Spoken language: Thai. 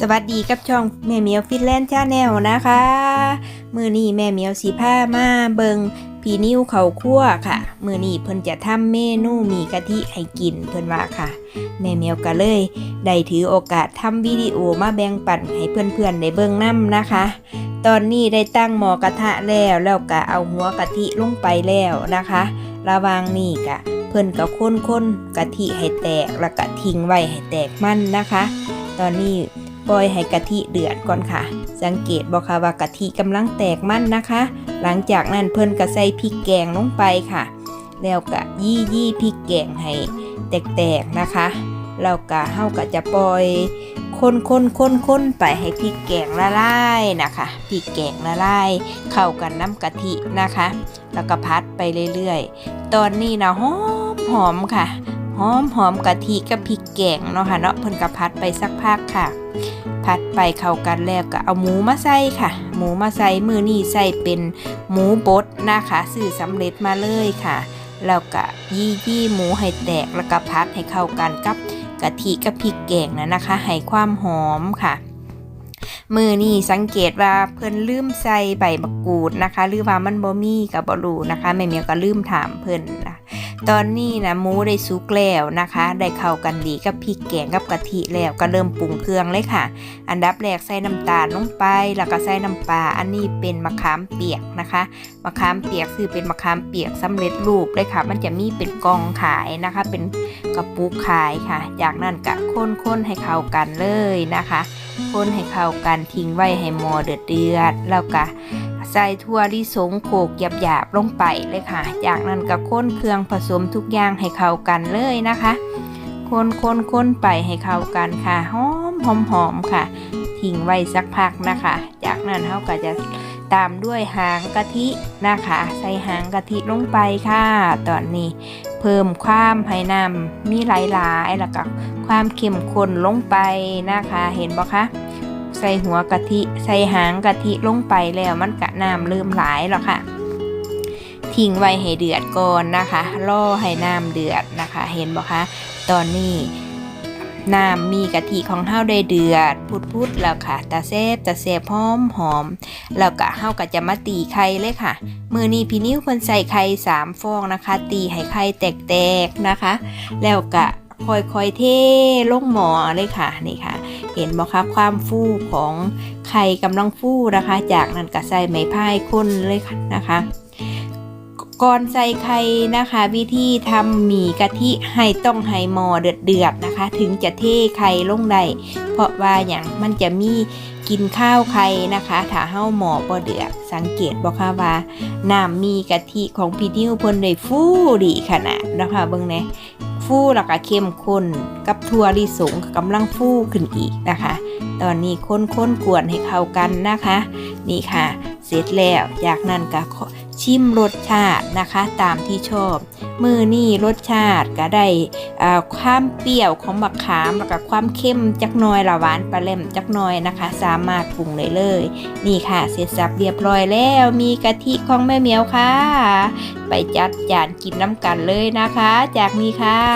สวัสดีกับช่องแม่เมียวฟินแลนด์ชาแนลนะคะ มือนี้แม่เมียวสีผ้ามาเบิงพีนิ้วเขาคั่วค่ะ มือนี้เพิ่นจะทำเมนูมีกะทิให้กินเพิ่นว่าค่ะ แม่เมียวก็เลยได้ถือโอกาสทำวิดีโอมาแบ่งปันให้เพื่อนๆได้เบิ่งนํนะคะ ตอนนี้ได้ตั้งหม้อกระทะแล้วแล้วก็เอาหัวกะทิลงไปแล้วนะคะ ระวางนี่กะเพิ่นก็ค้นๆกะทิให้แตกแล้วก็ทิ้งไว้ให้แตกมันนะคะ ตอนนี้ปล่อยให้กะทิเดือดก่อนค่ะ สังเกตบอกค่ะว่ากะทิกำลังแตกมันนะคะ หลังจากนั้นเพิ่นก็ใส่พริกแกงลงไปค่ะ แล้วก็ยี่ยี่พริกแกงให้แตกๆนะคะแล้วก็เฮาก็จะปล่อยคนคนคนคนไปให้พริกแกงละลายนะคะพริกแกงละลายเข้ากันน้ำกะทินะคะ แล้วก็พัดไปเรื่อยๆ ตอนนี้นะหอมหอมค่ะ หอมหอมกะทิกับพริกแกงเนาะค่ะเนาะเพิ่นก็พัดไปสักพักค่ะ พัดไปเข้ากันแล้วก็เอาหมูมาใส่ค่ะ หมูมาใส่มือนี่ใส่เป็นหมูบดนะคะซื้อสำเร็จมาเลยค่ะ แล้วก็ยี่ยี่หมูให้แตกแล้วก็พัดให้เข้ากันกับกะทิกับพริกแกงนะนะคะ ให้ความหอมค่ะมือนี่สังเกตว่าเพิ่นลืมใส่ใบมะกรูดนะคะ หรือว่ามันบ่มีกับ่รูนะคะแม่เมียก็ลืมถามเพิ่นนะ ตอนนี้นะหมูได้สุกแล้วนะคะ ได้เข้ากันดีกับพริกแกงกับกะทิแล้วก็เริ่มปรุงเครื่องเลยค่ะ อันดับแรกใส่น้ำตาลลงไปแล้วก็ใส่น้ำปลาอันนี้เป็นมะขามเปียกนะคะมะขามเปียกคือเป็นมะขามเปียกสำเร็จรูปเลยค่ะ มันจะมีเป็นกองขายนะคะ เป็นกระปุกขายค่ะ จากนั้นก็ค้นๆให้เข้ากันเลยนะคะคนให้เข้ากันทิ้งไว้ให้หมอเดือดเดือดแล้วก็ ใส่ทั่วลิสงโขกหยาบๆลงไปเลยค่ะ จากนั้นก็ค้นเครื่องผสมทุกอย่างให้เข้ากันเลยนะคะ คนคนคนไปให้เข้ากันค่ะหอมหอมหอมค่ะ ทิ้งไว้สักพักนะคะ จากนั้นเขาก็จะตามด้วยหางกะทินะคะ ใส่หางกะทิลงไปค่ะ ตอนนี้เพิ่มความให้น้ำมีหลายๆแล้วก็ความเข้มข้นลงไปนะคะ เห็นบ่คะ ใส่หัวกะทิ ใส่หางกะทิลงไปแล้วมันกะน้ำเริ่มหลายแล้วค่ะ ทิ้งไว้ให้เดือดก่อนนะคะล่อให้น้ำเดือดนะคะ เห็นบ่คะตอนนี้น้ำมีกะทิของเฮาได้เดือดพุดๆแล้วค่ะตาเซฟตาเซฟหอมหอมแล้วก็เฮาก็จะมาตีไข่เลยค่ะมือนี้พี่นิ้วเพิ่นใส่ไข่สามฟองนะคะ ตีให้ไข่แตกๆนะคะ แล้วก็ค่อยๆเทลงหมอเลยค่ะนี่ค่ะ เห็นบ่คะความฟูของไข่กำลังฟูนะคะ จากนั้นก็ใส่ไม้พายข้นเลยค่ะนะคะก่อนใส่ไข่นะคะ วิธีทำหมี่กะทิให้ต้องให้หมอเดือดๆนะคะ ถึงจะเทไข่ลงได้เพราะว่าอย่างมันจะมีกินข้าวไข่นะคะ ถ้าเฮาหมอบ่เดือดสังเกตบ่ค่ะว่าน้ำมีกะทิของพี่นิ้วเพิ่นได้ฟูดีขนาดนะคะเบิ่งแน่ ฟูแล้วก็เข้มข้นกับถั่วลิสงกำลังฟูขึ้นอีกนะคะ ตอนนี้ค้นค้นๆกวนให้เข้ากันนะคะ นี่ค่ะ เสร็จแล้วจากนั้นก็ชิมรสชาตินะคะ ตามที่ชอบ มือนี่รสชาติก็ได้ความเปรี้ยวของมะขามแล้วก็ความเข้มจักน้อยละหวานปลาเล่มจักน้อยนะคะ สามารถปรุงได้เลย นี่ค่ะ เสร็จสับเรียบร้อยแล้วมีกะทิของแม่เหมียวค่ะ ไปจัดจานกินน้ำกันเลยนะคะ จากนี้ค่ะ